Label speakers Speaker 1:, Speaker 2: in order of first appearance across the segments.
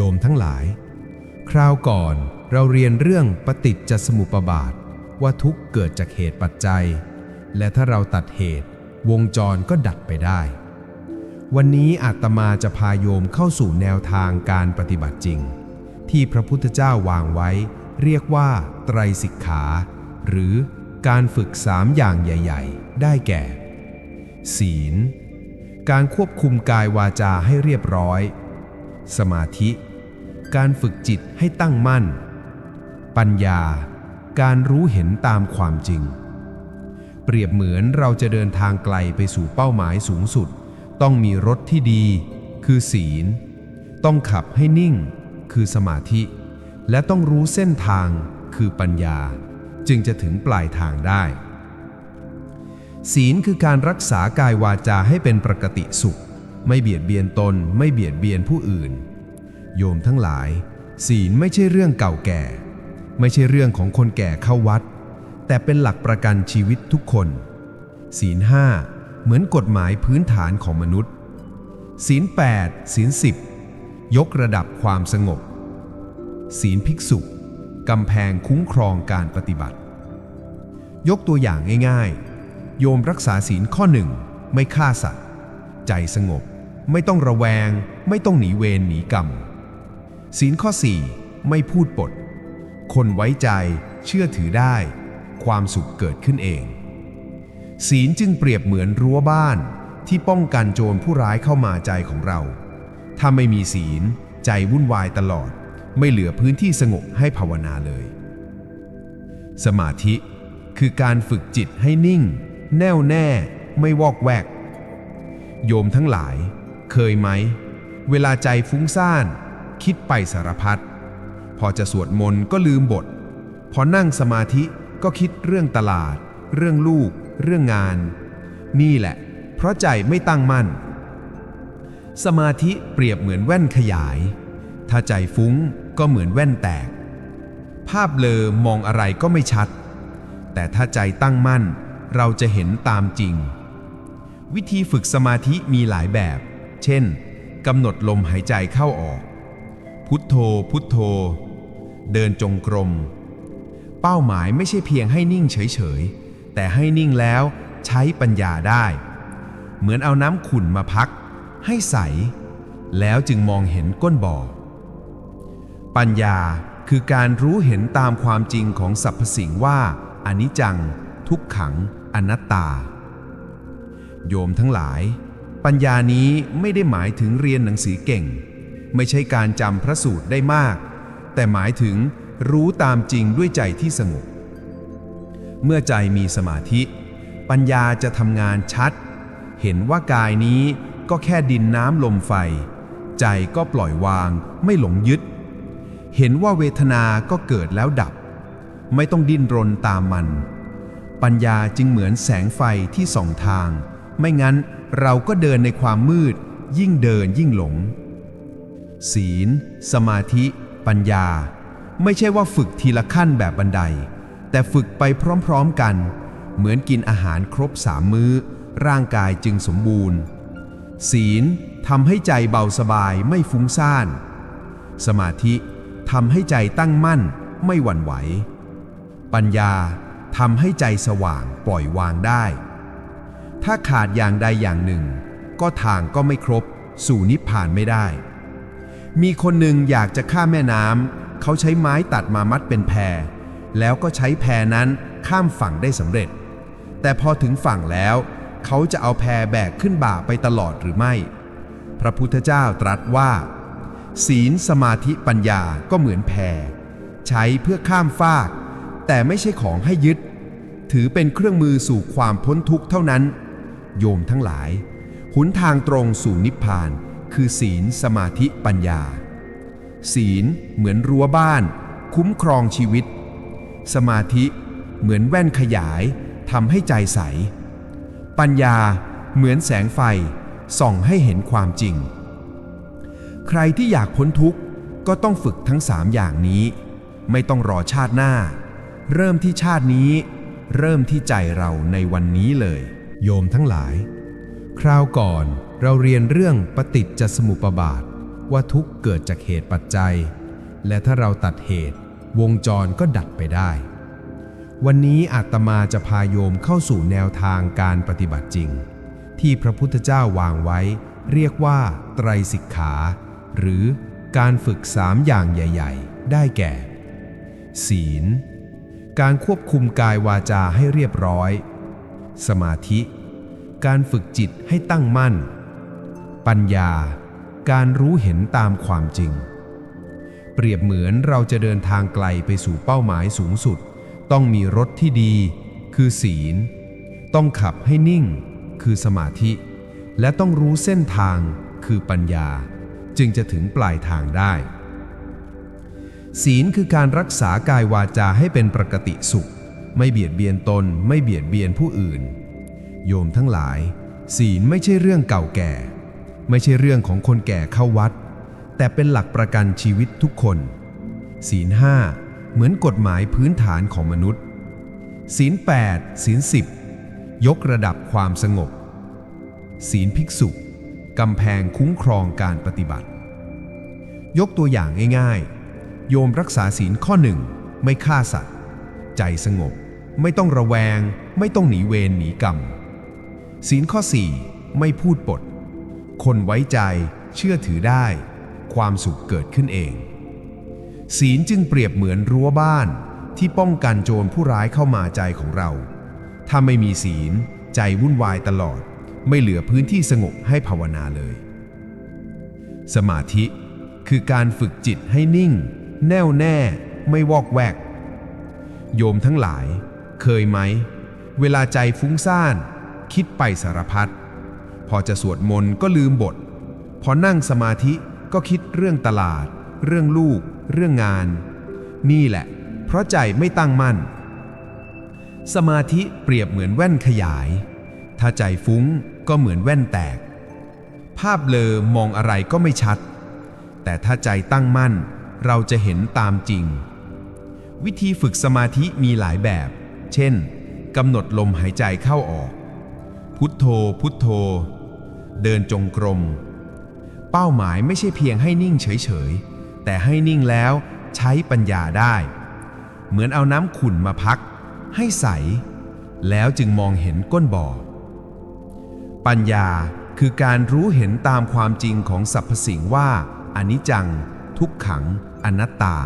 Speaker 1: ยมทั้งหลาย คราวก่อนเราเรียนเรื่องปฏิจจสมุปบาท ว่าทุกเกิดจากเหตุปัจจัย และถ้าเราตัดเหตุ วงจรก็ดับไปได้ วันนี้อาตมาจะพาโยมเข้าสู่แนวทางการปฏิบัติจริง ที่พระพุทธเจ้าวางไว้ เรียกว่าไตรสิกขา หรือการฝึกสามอย่างใหญ่ ๆ ได้แก่ ศีล การควบคุมกายวาจาให้เรียบร้อย สมาธิ การฝึกจิตให้ตั้งมั่น ปัญญา การรู้เห็นตามความจริง เปรียบเหมือนเราจะเดินทางไกลไปสู่เป้าหมายสูงสุด ต้องมีรถที่ดี คือศีล ต้องขับให้นิ่ง คือสมาธิ และต้องรู้เส้นทาง คือปัญญา จึงจะถึงปลายทางได้ ศีลคือการรักษากายวาจาให้เป็นปกติสุข ไม่เบียดเบียนตน ไม่เบียดเบียนผู้อื่น โยมทั้งหลาย ศีลไม่ใช่เรื่องเก่าแก่ ไม่ใช่เรื่องของคนแก่เข้าวัด แต่เป็นหลักประกันชีวิตทุกคน ศีลห้าเหมือนกฎหมายพื้นฐานของมนุษย์ ศีล 8 ศีล 10 ยกระดับความสงบ ศีลภิกษุกำแพงคุ้มครองการปฏิบัติ ยกตัวอย่างง่ายๆ โยมรักษาศีลข้อหนึ่งไม่ฆ่าสัตว์ ใจสงบ ไม่ต้องระแวง ไม่ต้องหนีเวรหนีกรรม ศีลข้อ 4 ไม่พูดปด คนไว้ใจเชื่อถือได้ ความสุขเกิดขึ้นเอง ศีลจึงเปรียบเหมือนรั้วบ้านที่ป้องกันโจรผู้ร้ายเข้ามาใจของเรา ถ้าไม่มีศีล ใจวุ่นวายตลอด ไม่เหลือพื้นที่สงบให้ภาวนาเลย สมาธิคือการฝึกจิตให้นิ่ง แน่วแน่ ไม่วอกแวก โยมทั้งหลาย เคยไหม เวลาใจฟุ้งซ่าน คิดไปสารพัดพอจะสวดมนต์ก็ลืมบท พอนั่งสมาธิก็คิดเรื่องตลาด เรื่องลูก เรื่องงาน นี่แหละ เพราะใจไม่ตั้งมั่น สมาธิเปรียบเหมือนแว่นขยาย ถ้าใจฟุ้งก็เหมือนแว่นแตก ภาพเลอมองอะไรก็ไม่ชัด แต่ถ้าใจตั้งมั่นเราจะเห็นตามจริง วิธีฝึกสมาธิมีหลายแบบ เช่นกำหนดลมหายใจเข้าออก พุทโธ พุทโธ เดินจงกรม เป้าหมายไม่ใช่เพียงให้นิ่งเฉยๆ แต่ให้นิ่งแล้วใช้ปัญญาได้ เหมือนเอาน้ำขุ่นมาพัก ให้ใส แล้วจึงมองเห็นก้นบ่อ ปัญญาคือการรู้เห็นตามความจริงของสรรพสิ่งว่าอนิจจัง ทุกขัง อนัตตา โยมทั้งหลาย ปัญญานี้ไม่ได้หมายถึงเรียนหนังสือเก่ง ไม่ใช่การจำพระสูตรได้มาก แต่หมายถึงรู้ตามจริงด้วยใจที่สงบ เมื่อใจมีสมาธิ ปัญญาจะทำงานชัด เห็นว่ากายนี้ก็แค่ดินน้ำลมไฟ ใจก็ปล่อยวางไม่หลงยึด เห็นว่าเวทนาก็เกิดแล้วดับ ไม่ต้องดิ้นรนตามมัน ปัญญาจึงเหมือนแสงไฟที่ส่องทาง ไม่งั้นเราก็เดินในความมืด ยิ่งเดินยิ่งหลง ศีล สมาธิ ปัญญา ไม่ใช่ว่าฝึกทีละขั้นแบบบันได แต่ฝึกไปพร้อมๆกัน เหมือนกินอาหารครบสามมื้อ ร่างกายจึงสมบูรณ์ ศีลทำให้ใจเบาสบายไม่ฟุ้งซ่าน สมาธิทำให้ใจตั้งมั่นไม่หวั่นไหว ปัญญาทำให้ใจสว่างปล่อยวางได้ ถ้าขาดอย่างใดอย่างหนึ่ง ก็ทางก็ไม่ครบ สู่นิพพานไม่ได้ มีคนหนึ่งอยากจะข้ามแม่น้ำ เขาใช้ไม้ตัดมามัดเป็นแพ แล้วก็ใช้แพนั้นข้ามฝั่งได้สำเร็จ แต่พอถึงฝั่งแล้ว เขาจะเอาแพแบกขึ้นบ่าไปตลอดหรือไม่ พระพุทธเจ้าตรัสว่า ศีลสมาธิปัญญาก็เหมือนแพ ใช้เพื่อข้ามฟาก แต่ไม่ใช่ของให้ยึด ถือเป็นเครื่องมือสู่ความพ้นทุกข์เท่านั้น โยมทั้งหลาย หุนทางตรงสู่นิพพาน คือศีลสมาธิปัญญา ศีลเหมือนรั้วบ้าน คุ้มครองชีวิต สมาธิเหมือนแว่นขยายทำให้ใจใส ปัญญาเหมือนแสงไฟส่องให้เห็นความจริง ใครที่อยากพ้นทุกข์ก็ต้องฝึกทั้งสามอย่างนี้ ไม่ต้องรอชาติหน้า เริ่มที่ชาตินี้ เริ่มที่ใจเราในวันนี้เลย โยมทั้งหลาย คราวก่อนเราเรียนเรื่องปฏิจจสมุปบาท ว่าทุกเกิดจากเหตุปัจจัย และถ้าเราตัดเหตุ วงจรก็ดับไปได้ วันนี้อาตมาจะพาโยมเข้าสู่แนวทางการปฏิบัติจริง ที่พระพุทธเจ้าวางไว้ เรียกว่าไตรสิกขา หรือการฝึกสามอย่างใหญ่ ๆ ได้แก่ ศีล การควบคุมกายวาจาให้เรียบร้อย สมาธิ การฝึกจิตให้ตั้งมั่น ปัญญา การรู้เห็นตามความจริง เปรียบเหมือนเราจะเดินทางไกลไปสู่เป้าหมายสูงสุด ต้องมีรถที่ดี คือศีล ต้องขับให้นิ่ง คือสมาธิ และต้องรู้เส้นทาง คือปัญญา จึงจะถึงปลายทางได้ ศีลคือการรักษากายวาจาให้เป็นปกติสุข ไม่เบียดเบียนตน ไม่เบียดเบียนผู้อื่น โยมทั้งหลาย ศีลไม่ใช่เรื่องเก่าแก่ ไม่ใช่เรื่องของคนแก่เข้าวัด แต่เป็นหลักประกันชีวิตทุกคน ศีลห้าเหมือนกฎหมายพื้นฐานของมนุษย์ ศีล 8 ศีล 10 ยกระดับความสงบ ศีลภิกษุกำแพงคุ้มครองการปฏิบัติ ยกตัวอย่างง่ายๆ โยมรักษาศีลข้อหนึ่งไม่ฆ่าสัตว์ ใจสงบ ไม่ต้องระแวง ไม่ต้องหนีเวรหนีกรรม ศีลข้อ 4 ไม่พูดปด คนไว้ใจเชื่อถือได้ ความสุขเกิดขึ้นเอง ศีลจึงเปรียบเหมือนรั้วบ้านที่ป้องกันโจรผู้ร้ายเข้ามาใจของเรา ถ้าไม่มีศีล ใจวุ่นวายตลอด ไม่เหลือพื้นที่สงบให้ภาวนาเลย สมาธิคือการฝึกจิตให้นิ่ง แน่วแน่ ไม่วอกแวก โยมทั้งหลาย เคยไหม เวลาใจฟุ้งซ่าน คิดไปสารพัดพอจะสวดมนต์ก็ลืมบท พอนั่งสมาธิก็คิดเรื่องตลาด เรื่องลูก เรื่องงาน นี่แหละ เพราะใจไม่ตั้งมั่น สมาธิเปรียบเหมือนแว่นขยาย ถ้าใจฟุ้งก็เหมือนแว่นแตก ภาพเลอมองอะไรก็ไม่ชัด แต่ถ้าใจตั้งมั่น เราจะเห็นตามจริง วิธีฝึกสมาธิมีหลายแบบ เช่นกำหนดลมหายใจเข้าออก พุทโธ พุทโธ เดินจงกรม เป้าหมายไม่ใช่เพียงให้นิ่งเฉยๆ แต่ให้นิ่งแล้วใช้ปัญญาได้ เหมือนเอาน้ำขุ่นมาพัก ให้ใส แล้วจึงมองเห็นก้นบ่อ ปัญญาคือการรู้เห็นตามความจริงของสรรพสิ่งว่าอนิจจัง ทุกขัง อนัตตา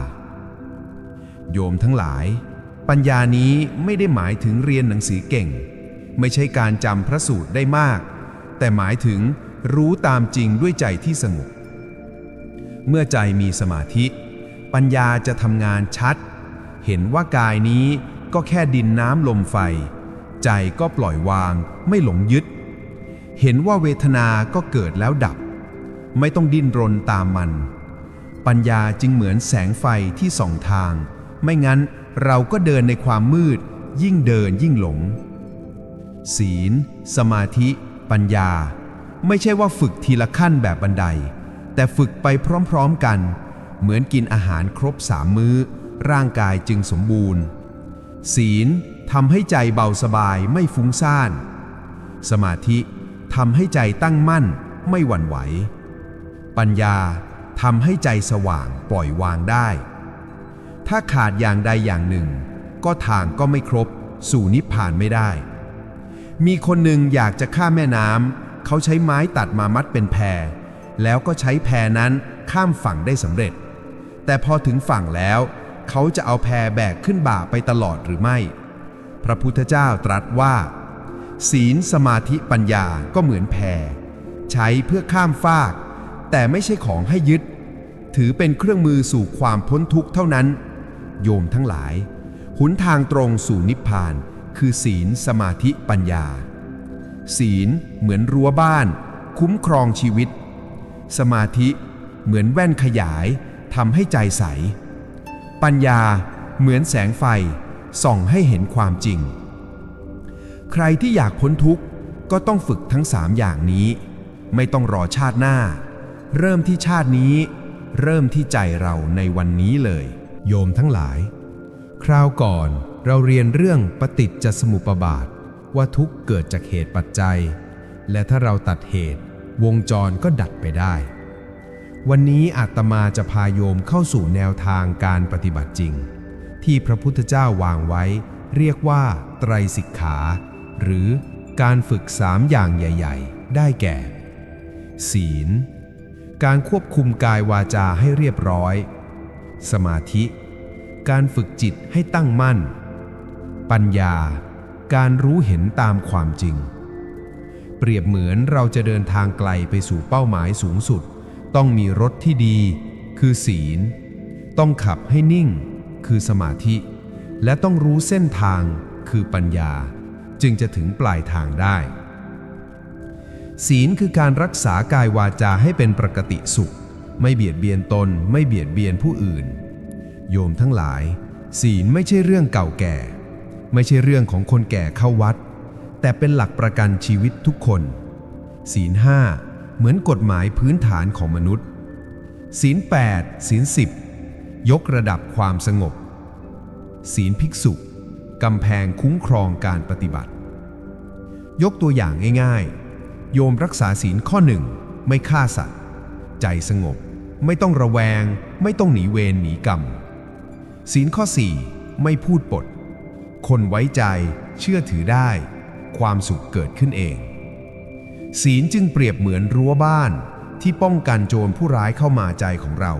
Speaker 1: โยมทั้งหลาย ปัญญานี้ไม่ได้หมายถึงเรียนหนังสือเก่ง ไม่ใช่การจำพระสูตรได้มาก แต่หมายถึงรู้ตามจริงด้วยใจที่สงบ เมื่อใจมีสมาธิ ปัญญาจะทำงานชัด เห็นว่ากายนี้ก็แค่ดินน้ำลมไฟ ใจก็ปล่อยวางไม่หลงยึด เห็นว่าเวทนาก็เกิดแล้วดับ ไม่ต้องดิ้นรนตามมัน ปัญญาจึงเหมือนแสงไฟที่ส่องทาง ไม่งั้นเราก็เดินในความมืด ยิ่งเดินยิ่งหลง ศีล สมาธิ ปัญญา ไม่ใช่ว่าฝึกทีละขั้นแบบบันได แต่ฝึกไปพร้อมๆกัน เหมือนกินอาหารครบสามมื้อ ร่างกายจึงสมบูรณ์ ศีลทำให้ใจเบาสบายไม่ฟุ้งซ่าน สมาธิทำให้ใจตั้งมั่นไม่หวั่นไหว ปัญญาทำให้ใจสว่างปล่อยวางได้ ถ้าขาดอย่างใดอย่างหนึ่ง ก็ทางก็ไม่ครบ สู่นิพพานไม่ได้ มีคนหนึ่งอยากจะข้ามแม่น้ำ เขาใช้ไม้ตัดมามัดเป็นแพแล้วก็ใช้แพนั้นข้ามฝั่งได้สำเร็จ แต่พอถึงฝั่งแล้ว เขาจะเอาแพแบกขึ้นบ่าไปตลอดหรือไม่ พระพุทธเจ้าตรัสว่า ศีลสมาธิปัญญาก็เหมือนแพใช้เพื่อข้ามฟาก แต่ไม่ใช่ของให้ยึด ถือเป็นเครื่องมือสู่ความพ้นทุกข์เท่านั้น โยมทั้งหลาย หุนทางตรงสู่นิพพาน คือศีลสมาธิปัญญา ศีลเหมือนรั้วบ้าน คุ้มครองชีวิต สมาธิเหมือนแว่นขยายทำให้ใจใส ปัญญาเหมือนแสงไฟ ส่องให้เห็นความจริง ใครที่อยากพ้นทุกข์ก็ต้องฝึกทั้งสามอย่างนี้ ไม่ต้องรอชาติหน้า เริ่มที่ชาตินี้ เริ่มที่ใจเราในวันนี้เลย โยมทั้งหลาย คราวก่อน เราเรียนเรื่องปฏิจจสมุปบาท ว่าทุกเกิดจากเหตุปัจจัย และถ้าเราตัดเหตุ วงจรก็ดับไปได้ วันนี้อาตมาจะพาโยมเข้าสู่แนวทางการปฏิบัติจริง ที่พระพุทธเจ้าวางไว้ เรียกว่าไตรสิกขา หรือการฝึกสามอย่างใหญ่ ๆ ได้แก่ ศีล การควบคุมกายวาจาให้เรียบร้อย สมาธิ การฝึกจิตให้ตั้งมั่น ปัญญา การรู้เห็นตามความจริง เปรียบเหมือนเราจะเดินทางไกลไปสู่เป้าหมายสูงสุด ต้องมีรถที่ดี คือศีล ต้องขับให้นิ่ง คือสมาธิ และต้องรู้เส้นทาง คือปัญญา จึงจะถึงปลายทางได้ ศีลคือการรักษากายวาจาให้เป็นปกติสุข ไม่เบียดเบียนตน ไม่เบียดเบียนผู้อื่น โยมทั้งหลายศีลไม่ใช่เรื่องเก่าแก่ ไม่ใช่เรื่องของคนแก่เข้าวัด แต่เป็นหลักประกันชีวิตทุกคน ศีลห้าเหมือนกฎหมายพื้นฐานของมนุษย์ ศีล 8 ศีล 10 ยกระดับความสงบ ศีลภิกษุกำแพงคุ้มครองการปฏิบัติ ยกตัวอย่างง่ายๆ โยมรักษาศีลข้อหนึ่งไม่ฆ่าสัตว์ ใจสงบ ไม่ต้องระแวง ไม่ต้องหนีเวรหนีกรรม ศีลข้อ 4 ไม่พูดปด คนไว้ใจ เชื่อถือได้ ความสุขเกิดขึ้นเอง ศีลจึงเปรียบเหมือนรั้วบ้านที่ป้องกันโจรผู้ร้ายเข้ามาใจของเรา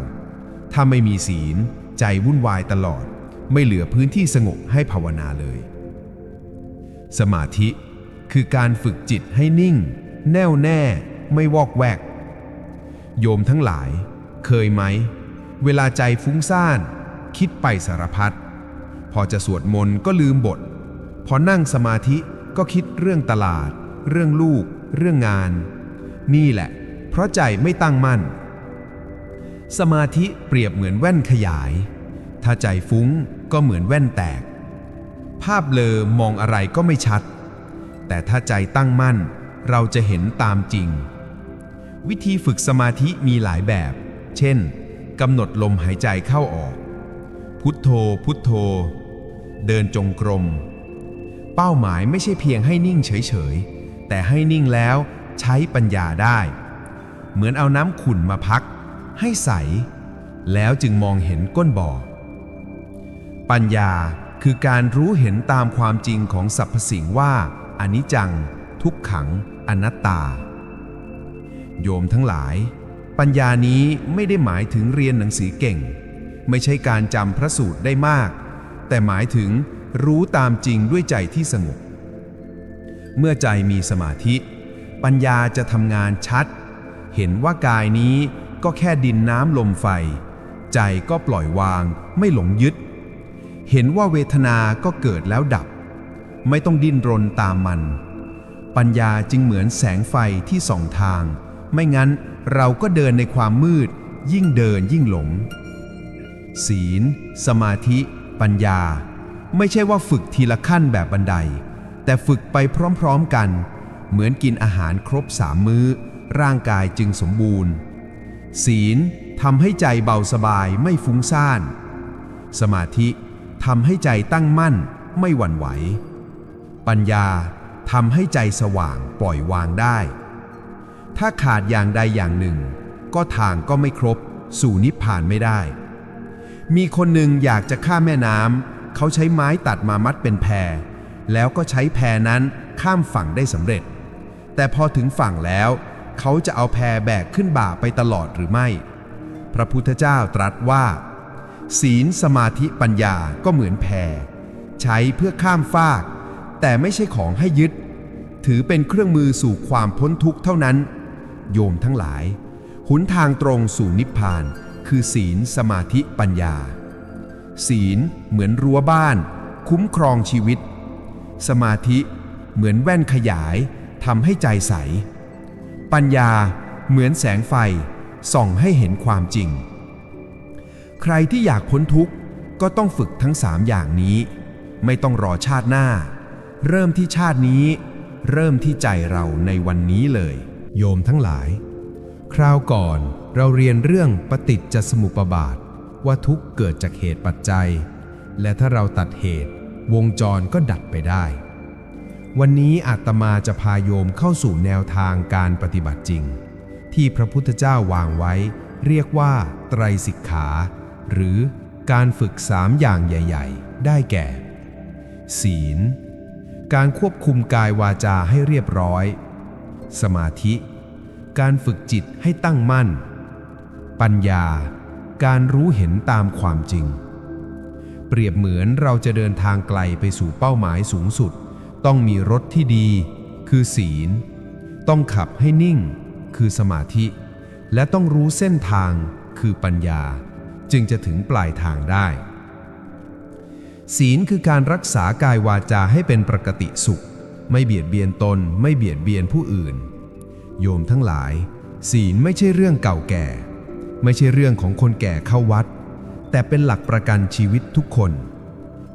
Speaker 1: ถ้าไม่มีศีล ใจวุ่นวายตลอด ไม่เหลือพื้นที่สงบให้ภาวนาเลย สมาธิคือการฝึกจิตให้นิ่ง แน่วแน่ ไม่วอกแวก โยมทั้งหลาย เคยไหม เวลาใจฟุ้งซ่าน คิดไปสารพัด พอจะสวดมนต์ก็ลืมบท พอนั่งสมาธิก็คิดเรื่องตลาด เรื่องลูก เรื่องงาน นี่แหละ เพราะใจไม่ตั้งมั่น สมาธิเปรียบเหมือนแว่นขยาย ถ้าใจฟุ้งก็เหมือนแว่นแตก ภาพเลอมองอะไรก็ไม่ชัด แต่ถ้าใจตั้งมั่น เราจะเห็นตามจริง วิธีฝึกสมาธิมีหลายแบบ เช่นกำหนดลมหายใจเข้าออก พุทโธ พุทโธ เดินจงกรม เป้าหมายไม่ใช่เพียงให้นิ่งเฉยๆ แต่ให้นิ่งแล้วใช้ปัญญาได้ เหมือนเอาน้ำขุ่นมาพัก ให้ใส แล้วจึงมองเห็นก้นบ่อ ปัญญาคือการรู้เห็นตามความจริงของสรรพสิ่งว่าอนิจจัง ทุกขัง อนัตตา โยมทั้งหลาย ปัญญานี้ไม่ได้หมายถึงเรียนหนังสือเก่ง ไม่ใช่การจำพระสูตรได้มาก แต่หมายถึงรู้ตามจริงด้วยใจที่สงบ เมื่อใจมีสมาธิ ปัญญาจะทำงานชัด เห็นว่ากายนี้ก็แค่ดินน้ำลมไฟ ใจก็ปล่อยวางไม่หลงยึด เห็นว่าเวทนาก็เกิดแล้วดับ ไม่ต้องดิ้นรนตามมัน ปัญญาจึงเหมือนแสงไฟที่ส่องทาง ไม่งั้นเราก็เดินในความมืด ยิ่งเดินยิ่งหลง ศีล สมาธิ ปัญญา ไม่ใช่ว่าฝึกทีละขั้นแบบบันได แต่ฝึกไปพร้อมๆกัน เหมือนกินอาหารครบสามมื้อ ร่างกายจึงสมบูรณ์ ศีลทำให้ใจเบาสบายไม่ฟุ้งซ่าน สมาธิทำให้ใจตั้งมั่นไม่หวั่นไหว ปัญญาทำให้ใจสว่างปล่อยวางได้ ถ้าขาดอย่างใดอย่างหนึ่ง ก็ทางก็ไม่ครบ สู่นิพพานไม่ได้ มีคนหนึ่งอยากจะข้ามแม่น้ำ เขาใช้ไม้ตัดมามัดเป็นแพ แล้วก็ใช้แพนั้นข้ามฝั่งได้สำเร็จ แต่พอถึงฝั่งแล้ว เขาจะเอาแพแบกขึ้นบ่าไปตลอดหรือไม่ พระพุทธเจ้าตรัสว่า ศีลสมาธิปัญญาก็เหมือนแพ ใช้เพื่อข้ามฟาก แต่ไม่ใช่ของให้ยึด ถือเป็นเครื่องมือสู่ความพ้นทุกข์เท่านั้น โยมทั้งหลาย หุนทางตรงสู่นิพพาน คือศีลสมาธิปัญญา ศีลเหมือนรั้วบ้าน คุ้มครองชีวิต สมาธิเหมือนแว่นขยายทำให้ใจใส ปัญญาเหมือนแสงไฟส่องให้เห็นความจริง ใครที่อยากพ้นทุกข์ก็ต้องฝึกทั้งสามอย่างนี้ ไม่ต้องรอชาติหน้า เริ่มที่ชาตินี้ เริ่มที่ใจเราในวันนี้เลย โยมทั้งหลาย คราวก่อน เราเรียนเรื่องปฏิจจสมุปบาท ว่าทุกเกิดจากเหตุปัจจัย และถ้าเราตัดเหตุ วงจรก็ดับไปได้ วันนี้อาตมาจะพาโยมเข้าสู่แนวทางการปฏิบัติจริง ที่พระพุทธเจ้าวางไว้ เรียกว่าไตรสิกขา หรือการฝึกสามอย่างใหญ่ ๆ ได้แก่ ศีล การควบคุมกายวาจาให้เรียบร้อย สมาธิ การฝึกจิตให้ตั้งมั่น ปัญญา การรู้เห็นตามความจริง เปรียบเหมือนเราจะเดินทางไกลไปสู่เป้าหมายสูงสุด ต้องมีรถที่ดี คือศีล ต้องขับให้นิ่ง คือสมาธิ และต้องรู้เส้นทาง คือปัญญา จึงจะถึงปลายทางได้ ศีลคือการรักษากายวาจาให้เป็นปกติสุข ไม่เบียดเบียนตน ไม่เบียดเบียนผู้อื่น โยมทั้งหลายศีลไม่ใช่เรื่องเก่าแก่ ไม่ใช่เรื่องของคนแก่เข้าวัด แต่เป็นหลักประกันชีวิตทุกคน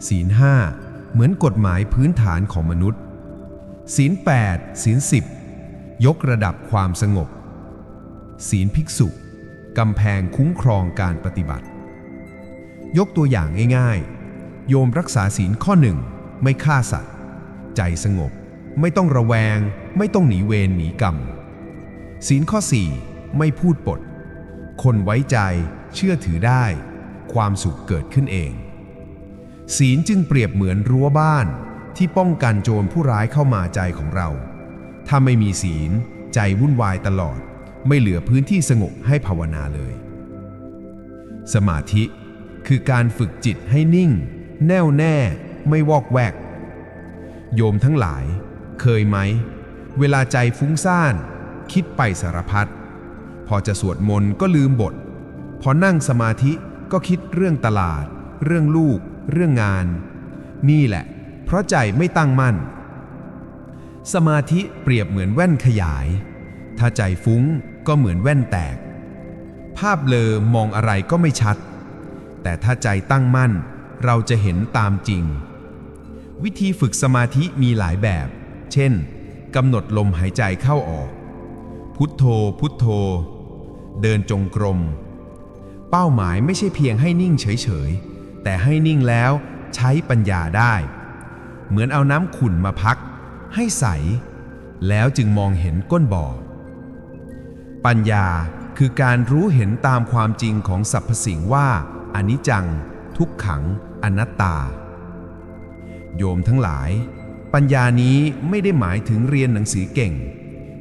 Speaker 1: ศีลห้าเหมือนกฎหมายพื้นฐานของมนุษย์ ศีล 8 ศีล 10 ยกระดับความสงบ ศีลภิกษุกำแพงคุ้มครองการปฏิบัติ ยกตัวอย่างง่ายๆ โยมรักษาศีลข้อหนึ่งไม่ฆ่าสัตว์ ใจสงบ ไม่ต้องระแวง ไม่ต้องหนีเวรหนีกรรม ศีลข้อ 4 ไม่พูดปด คนไว้ใจ เชื่อถือได้ ความสุขเกิดขึ้นเอง ศีลจึงเปรียบเหมือนรั้วบ้านที่ป้องกันโจรผู้ร้ายเข้ามาใจของเรา ถ้าไม่มีศีล ใจวุ่นวายตลอด ไม่เหลือพื้นที่สงบให้ภาวนาเลย สมาธิคือการฝึกจิตให้นิ่ง แน่วแน่ ไม่วอกแวก โยมทั้งหลาย เคยไหม เวลาใจฟุ้งซ่าน คิดไปสารพัด พอจะสวดมนต์ก็ลืมบท พอนั่งสมาธิก็คิดเรื่องตลาด เรื่องลูก เรื่องงาน นี่แหละ เพราะใจไม่ตั้งมั่น สมาธิเปรียบเหมือนแว่นขยาย ถ้าใจฟุ้งก็เหมือนแว่นแตก ภาพเลอมองอะไรก็ไม่ชัด แต่ถ้าใจตั้งมั่น เราจะเห็นตามจริง วิธีฝึกสมาธิมีหลายแบบ เช่นกำหนดลมหายใจเข้าออก พุทโธ พุทโธ เดินจงกรม เป้าหมายไม่ใช่เพียงให้นิ่งเฉยๆ แต่ให้นิ่งแล้วใช้ปัญญาได้ เหมือนเอาน้ำขุ่นมาพัก ให้ใส แล้วจึงมองเห็นก้นบ่อ ปัญญาคือการรู้เห็นตามความจริงของสรรพสิ่งว่าอนิจจัง ทุกขัง อนัตตา โยมทั้งหลาย ปัญญานี้ไม่ได้หมายถึงเรียนหนังสือเก่ง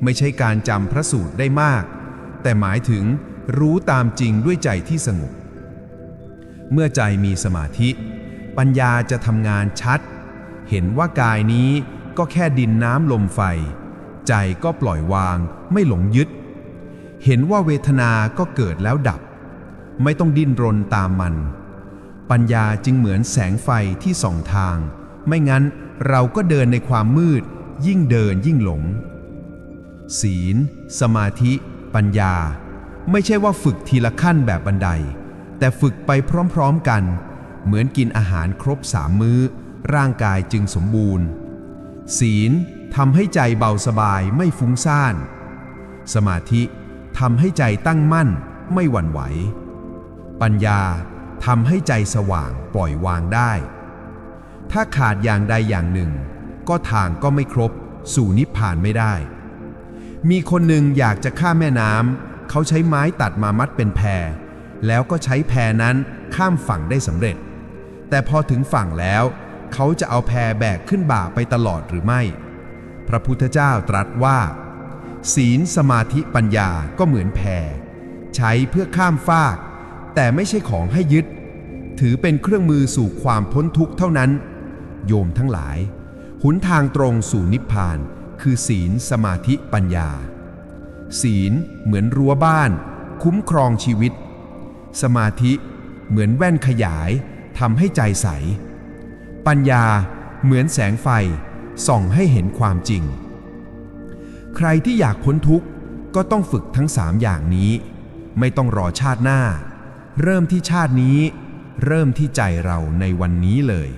Speaker 1: ไม่ใช่การจำพระสูตรได้มาก แต่หมายถึงรู้ตามจริงด้วยใจที่สงบ เมื่อใจมีสมาธิ ปัญญาจะทำงานชัด เห็นว่ากายนี้ก็แค่ดินน้ำลมไฟ ใจก็ปล่อยวางไม่หลงยึด เห็นว่าเวทนาก็เกิดแล้วดับ ไม่ต้องดิ้นรนตามมัน ปัญญาจึงเหมือนแสงไฟที่ส่องทาง ไม่งั้นเราก็เดินในความมืด ยิ่งเดินยิ่งหลง ศีล สมาธิ ปัญญา ไม่ใช่ว่าฝึกทีละขั้นแบบบันได แต่ฝึกไปพร้อมๆกัน เหมือนกินอาหารครบสามมื้อ ร่างกายจึงสมบูรณ์ ศีลทำให้ใจเบาสบายไม่ฟุ้งซ่าน สมาธิทำให้ใจตั้งมั่นไม่หวั่นไหว ปัญญาทำให้ใจสว่างปล่อยวางได้ ถ้าขาดอย่างใดอย่างหนึ่ง ก็ทางก็ไม่ครบ สู่นิพพานไม่ได้ มีคนหนึ่งอยากจะข้ามแม่น้ำ เขาใช้ไม้ตัดมามัดเป็นแพ แล้วก็ใช้แพนั้นข้ามฝั่งได้สำเร็จ แต่พอถึงฝั่งแล้ว เขาจะเอาแพแบกขึ้นบ่าไปตลอดหรือไม่ พระพุทธเจ้าตรัสว่า ศีลสมาธิปัญญาก็เหมือนแพ ใช้เพื่อข้ามฟาก แต่ไม่ใช่ของให้ยึด ถือเป็นเครื่องมือสู่ความพ้นทุกข์เท่านั้น โยมทั้งหลาย หุนทางตรงสู่นิพพาน คือศีลสมาธิปัญญา ศีลเหมือนรั้วบ้าน คุ้มครองชีวิต สมาธิเหมือนแว่นขยายทำให้ใจใส ปัญญาเหมือนแสงไฟส่องให้เห็นความจริง ใครที่อยากพ้นทุกข์ก็ต้องฝึกทั้งสามอย่างนี้ ไม่ต้องรอชาติหน้า เริ่มที่ชาตินี้ เริ่มที่ใจเราในวันนี้เลย